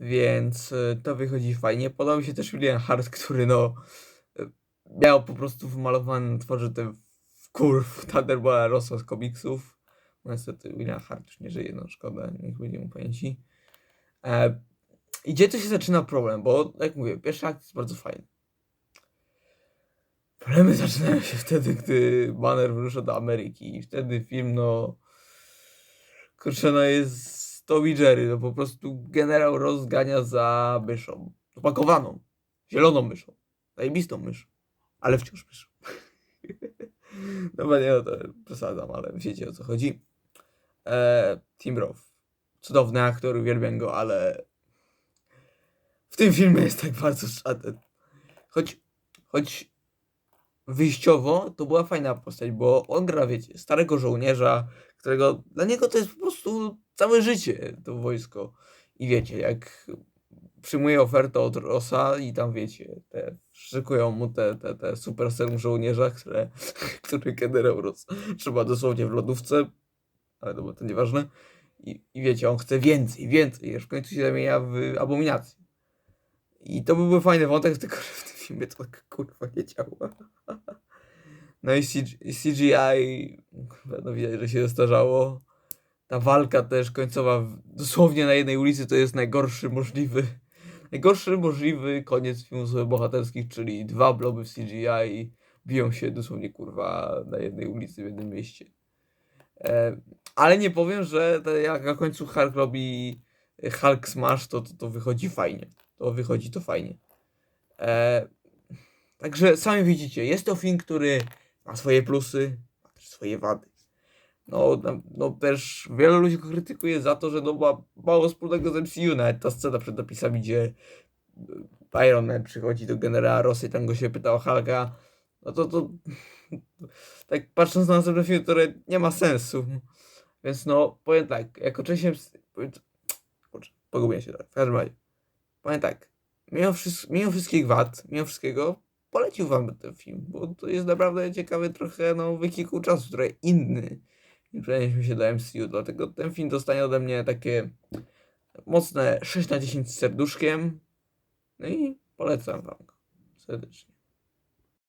Więc y, to wychodzi fajnie. Podobał mi się też William Hart, który no y, miał po prostu wymalowany na twarzy ten kurw Thunderbola Rossa z komiksów. No niestety William Hart już nie żyje, no szkoda, niech będzie mu pamięci. E, I gdzie to się zaczyna problem, bo jak mówię, pierwszy akt jest bardzo fajny. Problemy zaczynają się wtedy, gdy Banner wyrusza do Ameryki i wtedy film, no kurczę, no jest Tom i Jerry, no po prostu generał rozgania za myszą. Opakowaną, zieloną myszą, zajebistą myszą, ale wciąż myszą. No nie, no to przesadzam, ale wiecie o co chodzi. E, Tim Roth. Cudowny aktor, uwielbiam go, ale w tym filmie jest tak bardzo szatan. Choć, choć wyjściowo to była fajna postać, bo on gra, wiecie, starego żołnierza, którego dla niego to jest po prostu całe życie, to wojsko. I wiecie, jak przyjmuje ofertę od Rossa i tam wiecie, te, szykują mu te, te, te super serum żołnierza, które, który generał Ross trzyma dosłownie w lodówce, ale to, to nieważne. I, I wiecie, on chce więcej, więcej, aż w końcu się zamienia w abominację. I to byłby fajny wątek, tylko że w tym filmie to tak kurwa nie działa. No i CG, i CGI, no widać, że się zestarzało. Ta walka też końcowa, dosłownie na jednej ulicy, to jest najgorszy możliwy, najgorszy możliwy koniec filmów bohaterskich, czyli dwa bloby w CGI biją się dosłownie kurwa na jednej ulicy w jednym mieście. E, ale nie powiem, że jak na końcu Hulk robi Hulk Smash, to, to, to wychodzi fajnie. To wychodzi to fajnie. E, także sami widzicie, jest to film, który ma swoje plusy, ma też swoje wady. No, no też wielu ludzi go krytykuje za to, że no ma mało wspólnego z MCU, nawet ta scena przed napisami, gdzie e, Iron Man przychodzi do generała Rossy, tam go się pyta o Hulka, no to to tak patrząc na następny film, który nie ma sensu. Więc no, powiem tak, jako częścią... pogubię się trochę, w każdym razie. Powiem tak, mimo, mimo wszystkich wad, mimo wszystkiego, polecił wam ten film, bo to jest naprawdę ciekawy trochę, no, wykikuł czasu, trochę inny niż przenieśmy się do MCU, dlatego ten film dostanie ode mnie takie mocne 6 na 10 z serduszkiem, no i polecam wam go serdecznie.